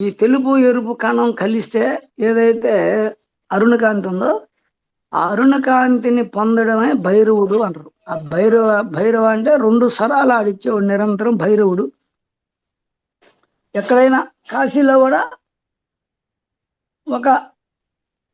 ఈ తెలుపు ఎరుపు కణం కలిస్తే ఏదైతే అరుణకాంతి ఉందో ఆ అరుణకాంతిని పొందడమే భైరవుడు అంటారు. ఆ భైరవ భైరవ అంటే రెండు స్వరాలు ఆడిచ్చేవాడు నిరంతరం భైరవుడు. ఎక్కడైనా కాశీలో కూడా ఒక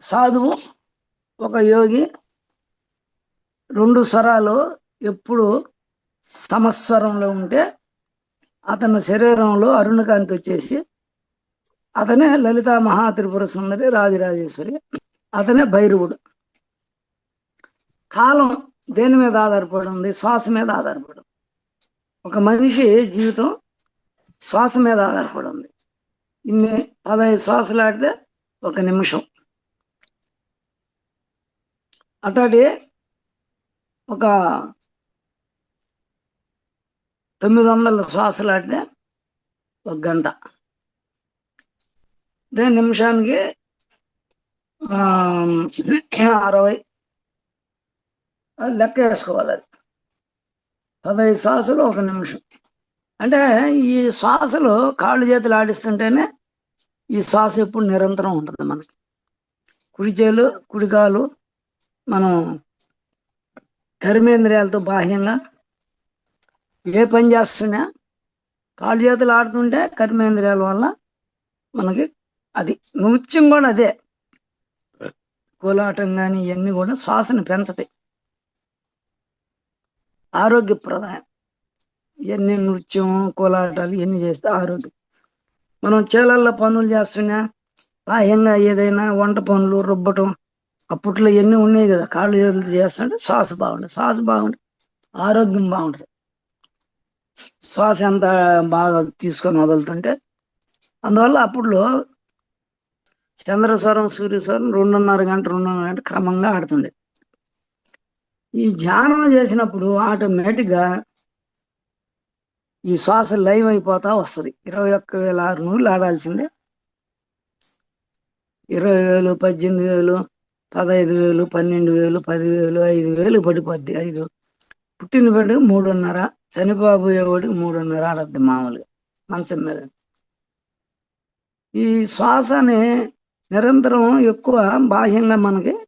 సాధువు ఒక యోగి రెండు స్వరాలు ఎప్పుడు సమస్వరంలో ఉంటే అతని శరీరంలో అరుణకాంతి వచ్చేసి అతనే లలిత మహాత్రిపుర సుందరి రాజరాజేశ్వరి అతనే భైరవుడు. కాలం దేని మీద ఆధారపడి ఉంది? శ్వాస మీద ఆధారపడి ఉంది. ఒక మనిషి జీవితం శ్వాస మీద ఆధారపడి ఉంది. ఇన్ని పదహైదు శ్వాసలు ఆడితే ఒక నిమిషం. అట్లాంటి ఒక తొమ్మిది వందల శ్వాసలు ఆడితే ఒక గంట. నిమిషానికి అరవై. లెక్క వేసుకోవాలి అది. పదహైదు శ్వాసలు ఒక నిమిషం. అంటే ఈ శ్వాసలు కాళ్ళు చేతులు ఆడిస్తుంటేనే ఈ శ్వాస ఎప్పుడు నిరంతరం ఉంటుంది మనకి. కుడి చేలు కుడి కాలు మనం కర్మేంద్రియాలతో బాహ్యంగా ఏ పని చేస్తున్నా కాళ్ళు చేతులు ఆడుతుంటే కర్మేంద్రియాల వల్ల మనకి అది నృత్యం కూడా అదే. కోలాటం కానీ ఇవన్నీ కూడా శ్వాసను పెంచతాయి. ఆరోగ్యప్రదాయం ఇవన్నీ నృత్యం కోలాటాలు ఇవన్నీ చేస్తే ఆరోగ్యం. మనం చేలల్లో పనులు చేస్తున్నా బాహ్యంగా ఏదైనా వంట పనులు రుబ్బటం అప్పట్లో ఇవన్నీ ఉన్నాయి కదా కాళ్ళు చేతులు చేస్తుంటే శ్వాస బాగుంటుంది. శ్వాస బాగుంటుంది ఆరోగ్యం బాగుంటుంది. శ్వాస ఎంత బాగా తీసుకొని వదులుతుంటే అందువల్ల అప్పట్లో చంద్రస్వరం సూర్యస్వరం రెండున్నర గంట రెండున్నర గంట క్రమంగా ఆడుతుండే. ఈ ధ్యానం చేసినప్పుడు ఆటోమేటిక్గా ఈ శ్వాస లైవ్ అయిపోతా వస్తుంది. ఇరవై ఒక్క వేల ఆరు నూరులు ఆడాల్సిందే. ఇరవై వేలు పద్దెనిమిది వేలు పదహైదు వేలు పన్నెండు వేలు పదివేలు ఐదు వేలు పడిపోద్ది. ఐదు పుట్టిన బిడ్డకు మూడున్నర చనిపోబోయేవాడికి మూడున్నర ఆడద్ది మామూలుగా. మంచం మీద. ఈ శ్వాసని నిరంతరం ఎక్కువ బాహ్యంగా మనకి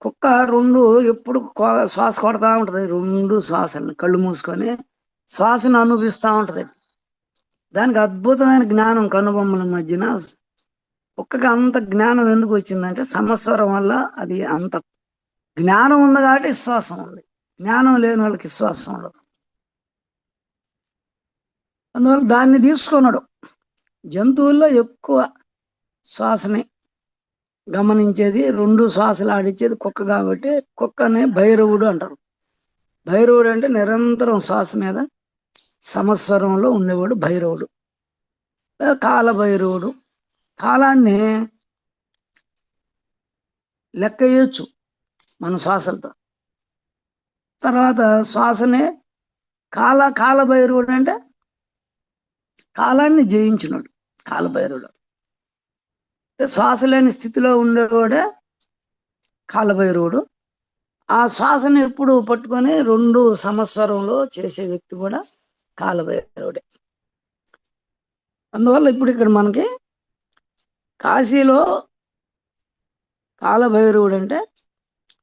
కుక్క రెండు ఎప్పుడు కో- శ్వాస కొడతా ఉంటుంది. రెండు శ్వాసలు కళ్ళు మూసుకొని శ్వాసను అనుభవిస్తూ ఉంటుంది. దానికి అద్భుతమైన జ్ఞానం కనుబొమ్మల మధ్యన కుక్కకి అంత జ్ఞానం ఎందుకు వచ్చిందంటే సమస్వరం వల్ల అది అంత జ్ఞానం ఉంది కాబట్టి విశ్వాసం ఉంది. జ్ఞానం లేని వాళ్ళకి విశ్వాసం ఉండదు. అందువల్ల దాన్ని తీసుకున్నాడు. జంతువుల్లో ఎక్కువ శ్వాసని గమనించేది రెండు శ్వాసలు ఆడిచ్చేది కుక్క కాబట్టి కుక్కని భైరవుడు అంటారు. భైరవుడు అంటే నిరంతరం శ్వాస మీద సమస్వరంలో ఉండేవాడు భైరవుడు. కాల భైరవుడు. కాలాన్ని లెక్క వేయచ్చు మన శ్వాసలతో. తర్వాత శ్వాసనే కాల కాలభైరవుడు అంటే కాలాన్ని జయించినాడు కాలభైరవుడు శ్వాస లేని స్థితిలో ఉండేవాడే కాలభైరవుడు ఆ శ్వాసను ఎప్పుడు పట్టుకొని రెండు సంవత్సరంలో చేసే వ్యక్తి కూడా కాలభైరవుడే అందువల్ల ఇప్పుడు ఇక్కడ మనకి కాశీలో కాలభైరవుడు అంటే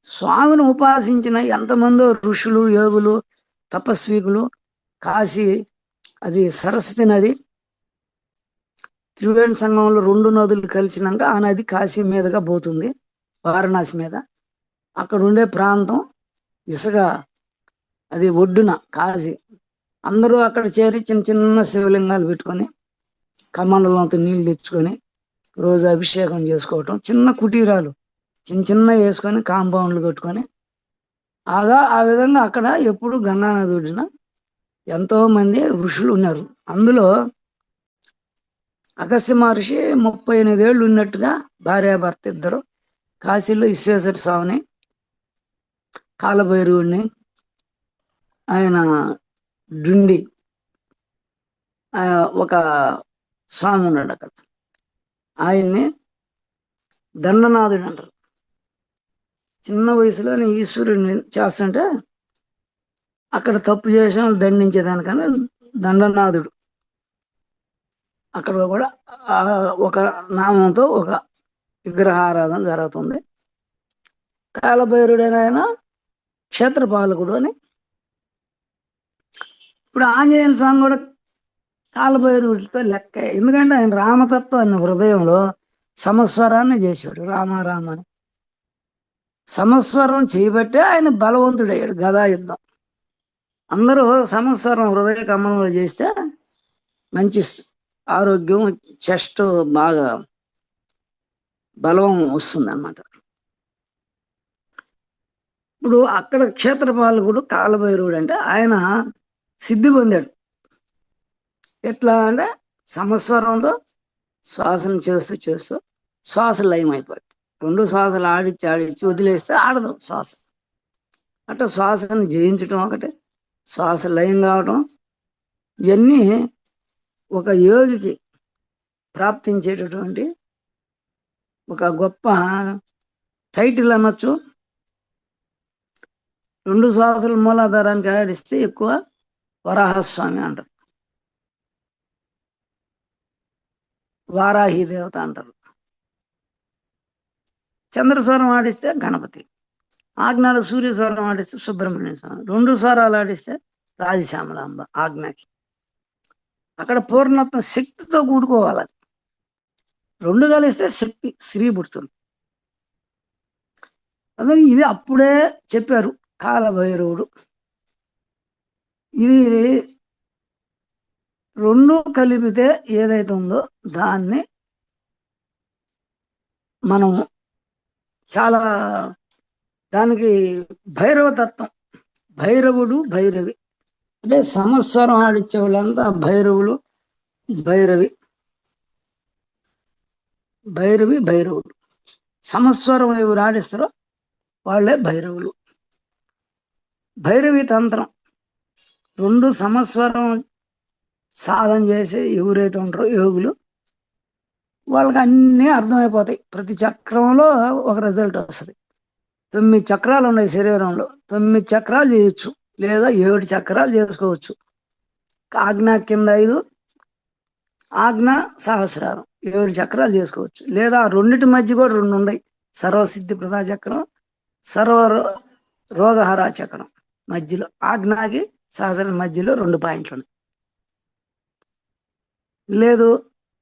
స్వామిని ఉపాసించిన ఎంతమందో ఋషులు యోగులు తపస్వికులు కాశీ అది సరస్వతి నది త్రివేణి సంఘంలో రెండు నదులు కలిసినాక ఆ నది కాశీ మీదుగా పోతుంది వారణాసి మీద. అక్కడ ఉండే ప్రాంతం ఇసుక అది ఒడ్డున కాశీ. అందరూ అక్కడ చేరి చిన్న చిన్న శివలింగాలు పెట్టుకొని కమండలంతో నీళ్ళు తెచ్చుకొని రోజు అభిషేకం చేసుకోవటం. చిన్న కుటీరాలు చిన్న చిన్న వేసుకొని కాంపౌండ్లు కట్టుకొని. ఆగా ఆ విధంగా అక్కడ ఎప్పుడు గంగానది ఒడ్డున ఎంతోమంది ఋషులు ఉన్నారు. అందులో అగస్త్య మహర్షి ముప్పై ఎనిమిది ఏళ్ళు ఉన్నట్టుగా భార్యాభర్త ఇద్దరు కాశీలో విశ్వేశ్వర స్వామిని కాలభైరవుడిని ఆయన డుండి ఒక స్వామి ఉన్నాడు అక్కడ. ఆయన్ని దండనాథుడు అంటారు. చిన్న వయసులోనే ఈశ్వరుడిని చేస్తుంటే అక్కడ తప్పు చేసిన వాళ్ళు దండించేదానికన్నా దండనాథుడు. అక్కడ కూడా ఒక నామంతో ఒక విగ్రహారాధన జరుగుతుంది. కాలభైరుడైన క్షేత్రపాలకుడు అని. ఇప్పుడు ఆంజనేయ స్వామి కూడా కాలభైరుడితో లెక్క. ఎందుకంటే ఆయన రామతత్వాన్ని హృదయంలో సమస్వరాన్ని చేశాడు రామారామ అని. సమస్వరం చేయబట్టే ఆయన బలవంతుడయ్యాడు గదా యుద్ధం అందరూ సమస్వరం హృదయ కమలంలో చేస్తే మంచి ఆరోగ్యం చెస్ట్ బాగా బలం వస్తుంది అన్నమాట ఇప్పుడు అక్కడ క్షేత్రపాలకుడు కాలభైరవుడు అంటే ఆయన సిద్ధి పొందాడు. ఎట్లా అంటే సంవత్సరంతో శ్వాసన చేస్తూ చేస్తూ శ్వాస లయం అయిపోద్ది రెండు శ్వాసలు ఆడిచ్చి ఆడిచ్చి వదిలేస్తే ఆడదు శ్వాస. అట్లా శ్వాసను జయించటం ఒకటి శ్వాస లయం కావటం ఇవన్నీ ఒక యోగికి ప్రాప్తించేటటువంటి ఒక గొప్ప టైటిల్ అనొచ్చు. రెండు శ్వాసల మూలాధారానికి ఆడిస్తే ఎక్కువ వరాహస్వామి అంటారు. వారాహి దేవత అంటారు. చంద్రస్వరం ఆడిస్తే గణపతి ఆజ్ఞాలు సూర్యస్వరం ఆడిస్తే సుబ్రహ్మణ్య స్వామి రెండు స్వరాలు ఆడిస్తే రాజశ్యామలాంబ ఆజ్ఞకి. అక్కడ పూర్ణత్వం శక్తితో కూడుకోవాలి రెండు కలిస్తే శక్తి స్త్రీ పుడుతుంది. అదే ఇది అప్పుడే చెప్పారు కాలభైరవుడు. ఇది రెండు కలిపితే ఏదైతే ఉందో దాన్ని మనం చాలా దానికి భైరవతత్వం భైరవుడు భైరవి. అంటే సంవత్సరం ఆడిచ్చే వాళ్ళంతా భైరవులు భైరవి. భైరవి భైరవులు. సమస్వరం ఎవరు ఆడిస్తారో వాళ్ళే భైరవులు. భైరవి తంత్రం. రెండు సంవత్సరం సాధన చేసే ఎవరైతే ఉంటారో యోగులు వాళ్ళకి అన్నీ అర్థమైపోతాయి. ప్రతి చక్రంలో ఒక రిజల్ట్ వస్తుంది. తొమ్మిది చక్రాలు ఉన్నాయి శరీరంలో. తొమ్మిది చక్రాలు చేయొచ్చు. లేదా ఏడు చక్రాలు చేసుకోవచ్చు. ఆజ్ఞ కింద ఐదు ఆజ్ఞ సహస్రారం ఏడు చక్రాలు చేసుకోవచ్చు. లేదా రెండింటి రెండిటి మధ్య కూడా రెండు ఉన్నాయి. సర్వసిద్ధి ప్రదా చక్రం సర్వ రోగహర చక్రం మధ్యలో ఆజ్ఞకి సహస్రం మధ్యలో రెండు పాయింట్లు ఉన్నాయి. లేదు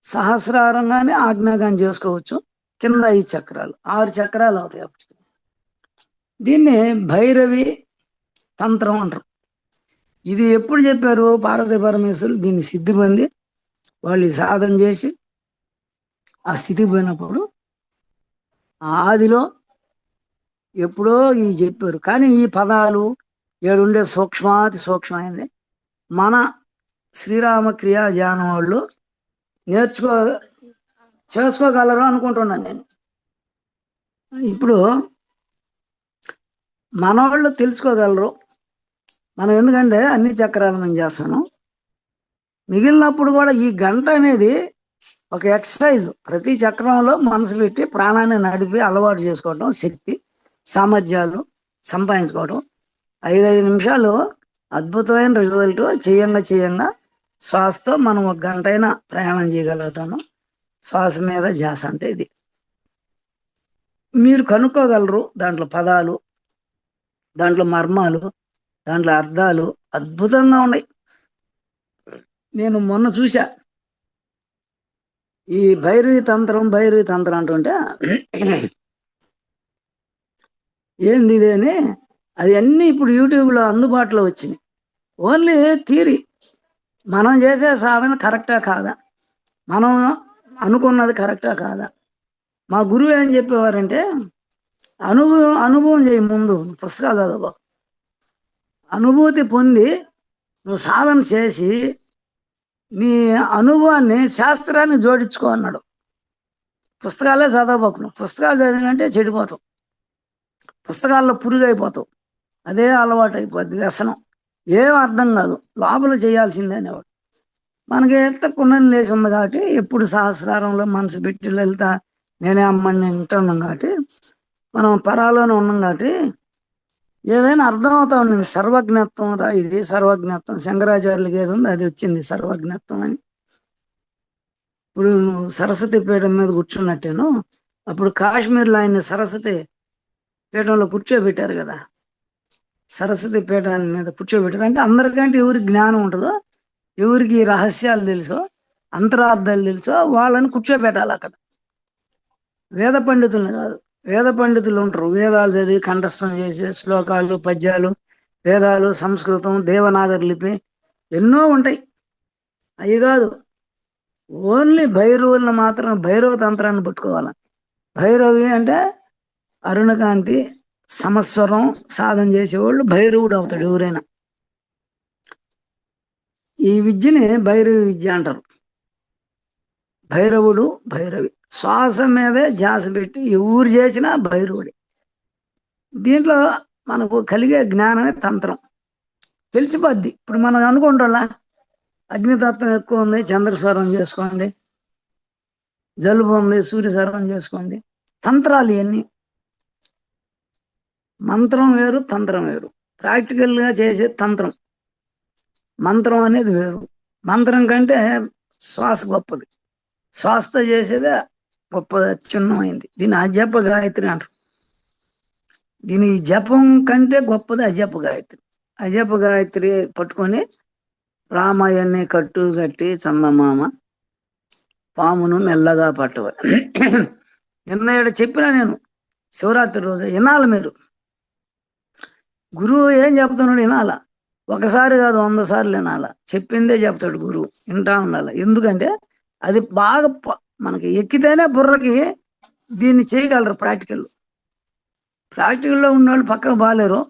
సహస్రారం కానీ ఆజ్ఞ కానీ చేసుకోవచ్చు. కింద ఐదు చక్రాలు ఆరు చక్రాలు అవుతాయి. అప్పటికి దీన్ని భైరవి తంత్రం అంటారు. ఇది ఎప్పుడు చెప్పారు? పార్వతీ పరమేశ్వరులు దీన్ని సిద్ధి పొంది వాళ్ళు సాధన చేసి ఆ స్థితికి పోయినప్పుడు ఆదిలో ఎప్పుడో ఈ చెప్పారు. కానీ ఈ పదాలు ఏడుండే సూక్ష్మాతి సూక్ష్మమైంది. మన శ్రీరామ క్రియా ధ్యానం వాళ్ళు నేర్చుకో చేసుకోగలరు అనుకుంటున్నాను నేను. ఇప్పుడు మనవాళ్ళు తెలుసుకోగలరు. మనం ఎందుకంటే అన్ని చక్రాలు మనం చేస్తాను మిగిలినప్పుడు కూడా ఈ గంట అనేది ఒక ఎక్సర్సైజ్. ప్రతి చక్రంలో మనసు పెట్టి ప్రాణాన్ని నడిపి అలవాటు చేసుకోవటం శక్తి సామర్థ్యాలు సంపాదించుకోవడం ఐదైదు నిమిషాలు అద్భుతమైన రిజల్ట్ చేయంగా చేయంగా శ్వాసతో మనం ఒక గంట అయినా ప్రయాణం చేయగలుగుతాము. శ్వాస మీద ధ్యాస అంటే ఇది. మీరు కనుక్కోగలరు దాంట్లో పదాలు దాంట్లో మర్మాలు దాంట్లో అర్థాలు అద్భుతంగా ఉన్నాయి. నేను మొన్న చూసా ఈ భైరవి తంత్రం భైరవి తంత్రం అంటుంటే ఏంది ఇది అని అది అన్నీ ఇప్పుడు యూట్యూబ్లో అందుబాటులో వచ్చినాయి ఓన్లీ థీరీ మనం చేసే సాధన కరెక్టా కాదా? మనం అనుకున్నది కరెక్టా కాదా? మా గురువు ఏం చెప్పేవారంటే అనుభవం అనుభవం చేయి ముందు పుస్తకాలు చదవబాకు అనుభూతి పొంది నువ్వు సాధన చేసి నీ అనుభవాన్ని శాస్త్రాన్ని జోడించుకో అన్నాడు. పుస్తకాలే చదవబోకు నువ్వు పుస్తకాలు చదివినంటే చెడిపోతావు. పుస్తకాల్లో పురుగు అయిపోతావు అదే అలవాటు అయిపోద్ది వ్యసనం. ఏం అర్థం కాదు. లోపల చేయాల్సిందే అనేవాడు. మనకి ఎంత పుణ్యం లేచి ఉంది కాబట్టి ఎప్పుడు సహస్రారంలో మనసు పెట్టి లలిత నేనే అమ్మని వింటున్నాం కాబట్టి మనం పరాలోనే ఉన్నాం కాబట్టి ఏదైనా అర్థం అవుతా ఉంది సర్వజ్ఞత్వం రా ఇది సర్వజ్ఞత్వం. శంకరాచార్యులకి ఏది ఉంది అది వచ్చింది సర్వజ్ఞత్వం అని. ఇప్పుడు నువ్వు సరస్వతి పీఠం మీద కూర్చున్నట్టేను అప్పుడు కాశ్మీర్లో ఆయన సరస్వతి పీఠంలో కూర్చోబెట్టారు కదా. సరస్వతి పీఠాన్ని మీద కూర్చోబెట్టారు. అంటే అందరికంటే ఎవరికి జ్ఞానం ఉంటుందో ఎవరికి రహస్యాలు తెలుసో అంతరార్థాలు తెలుసో వాళ్ళని కూర్చోబెట్టాలి అక్కడ. వేద పండితులు కాదు. వేద పండితులు ఉంటారు. వేదాలు చదివి కంఠస్థం చేసే శ్లోకాలు పద్యాలు వేదాలు సంస్కృతం దేవనాగరి లిపి ఎన్నో ఉంటాయి. అవి కాదు. ఓన్లీ భైరవులను మాత్రం భైరవ తంత్రాన్ని పట్టుకోవాలి? భైరవి అంటే అరుణకాంతి సమస్వరం సాధన చేసేవాళ్ళు భైరవుడు అవుతాడు ఎవరైనా. ఈ విద్యని భైరవి విద్య అంటారు. భైరవుడు భైరవి. శ్వాస మీదే ధ్యాస పెట్టి ఎవరు చేసినా భైరవుడి. దీంట్లో మనకు కలిగే జ్ఞానమే తంత్రం. తెలిసిపోద్ది. ఇప్పుడు మనం అనుకుంటాం అగ్నితత్వం ఎక్కువ ఉంది చంద్రస్వరం చేసుకోండి జలుబు ఉంది సూర్యస్వరం చేసుకోండి. తంత్రాలు ఇవన్నీ. మంత్రం వేరు తంత్రం వేరు. ప్రాక్టికల్గా చేసే తంత్రం. మంత్రం అనేది వేరు. మంత్రం కంటే శ్వాస గొప్పది. శ్వాసతో చేసేదే గొప్ప అత్యున్నమైంది. దీని అజప గాయత్రి అంటారు. దీని జపం కంటే గొప్పది అజప గాయత్రి. అజప గాయత్రి పట్టుకొని రామాయణ్ణి కట్టు కట్టి చందమామ పామును మెల్లగా పట్టవాలి నిన్న ఇక్కడ చెప్పినా నేను శివరాత్రి రోజు వినాలి మీరు. గురువు ఏం చెప్తున్నాడు వినాల? ఒకసారి కాదు వంద సార్లు వినాల? చెప్పిందే చెప్తాడు గురువు. వింటా ఉండాలి? ఎందుకంటే అది బాగా ప- మనకి ఎక్కితేనే బుర్రకి దీన్ని చేయగలరు ప్రాక్టికల్ ప్రాక్టికల్లో ఉన్నవాళ్ళు పక్కకు బాగాలేరు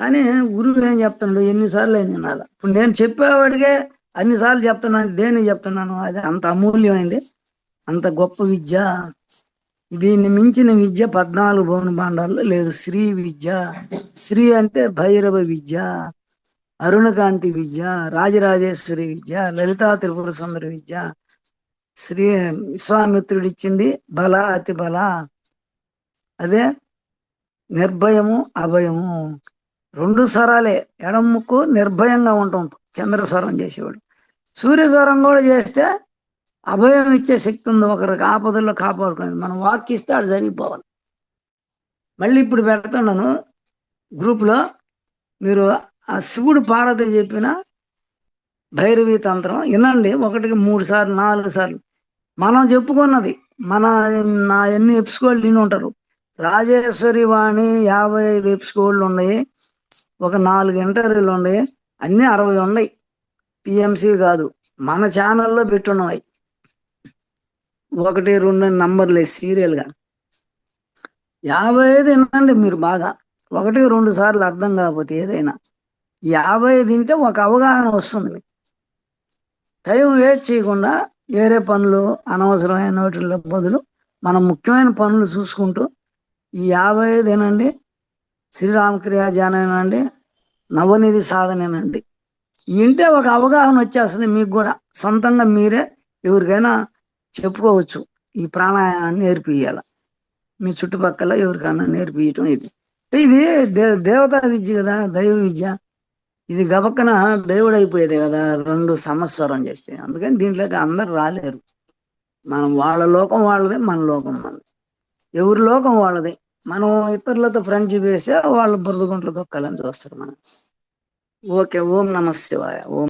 కానీ గురువు ఏం చెప్తున్నాడు? ఎన్నిసార్లు అయిన వినాలి? ఇప్పుడు నేను చెప్పేవాడికే అన్నిసార్లు చెప్తున్నాను దేని చెప్తున్నాను? అది అంత అమూల్యమైంది. అంత గొప్ప విద్య. దీన్ని మించిన విద్య పద్నాలుగు భవన భాండాల్లో లేదు. శ్రీ విద్య. శ్రీ అంటే భైరవ విద్య. అరుణకాంతి విద్య. రాజరాజేశ్వరి విద్య. లలితా త్రిపుర సుందరి విద్య. శ్రీ విశ్వామిత్రుడు ఇచ్చింది బల అతి బల. అదే నిర్భయము అభయము. రెండు స్వరాలే. ఎడం ముక్కు నిర్భయంగా ఉంటాం. చంద్రస్వరం చేసేవాడు. సూర్యస్వరం కూడా చేస్తే అభయం ఇచ్చే శక్తి ఉంది ఒకరికి. ఆపదల్లో కాపాడుకునేది. మనం వాక్ ఇస్తే అది జరిగిపోవాలి మళ్ళీ ఇప్పుడు పెడుతున్నాను గ్రూప్లో. మీరు ఆ శివుడు పార్వతి చెప్పిన భైరవి తంత్రం వినండి. ఒకటికి మూడు సార్లు నాలుగు సార్లు. మనం చెప్పుకున్నది. మన నా ఎన్ని ఎపిసోడ్లు విని ఉంటారు. రాజేశ్వరి వాణి యాభై ఐదు ఎపిసోడ్లు ఉన్నాయి. ఒక నాలుగు ఇంటర్వ్యూలు ఉన్నాయి. అన్నీ అరవై ఉన్నాయి. పిఎంసి కాదు. మన ఛానల్లో పెట్టున్నవి ఒకటి రెండు నంబర్లే సీరియల్గా. యాభై ఐదు వినండి మీరు బాగా. ఒకటి రెండు సార్లు అర్థం కాకపోతే ఏదైనా. యాభై తింటే ఒక అవగాహన వస్తుంది మీకు. టైం వేస్ట్ చేయకుండా వేరే పనులు అనవసరమైన వాటిల్లో బదులు మనం ముఖ్యమైన పనులు చూసుకుంటూ ఈ యాభై ఐదేనండి శ్రీరామక్రియా శ్రీరామక్రియ నవనిధి సాధనేనండి ఇంటే ఒక అవగాహన వచ్చేస్తుంది మీకు కూడా సొంతంగా మీరే ఎవరికైనా చెప్పుకోవచ్చు ఈ ప్రాణాయామాన్ని నేర్పియాల మీ చుట్టుపక్కల ఎవరికైనా నేర్పించడం ఇది. ఇది దే దేవతా విద్య కదా దైవ విద్య. ఇది గబక్కన దేవుడు అయిపోయేది కదా రెండు సమస్వరం చేస్తే. అందుకని దీంట్లోకి అందరు రాలేరు. మనం వాళ్ళ లోకం వాళ్ళదే మన లోకం మనది. ఎవరి లోకం వాళ్ళదే? మనం ఇతరులతో ఫ్రెండ్షిప్ చేస్తే వాళ్ళ బురద గుంటలు దొక్కాలని చూస్తారు మనం ఓకే ఓం నమ శివాయ. ఓం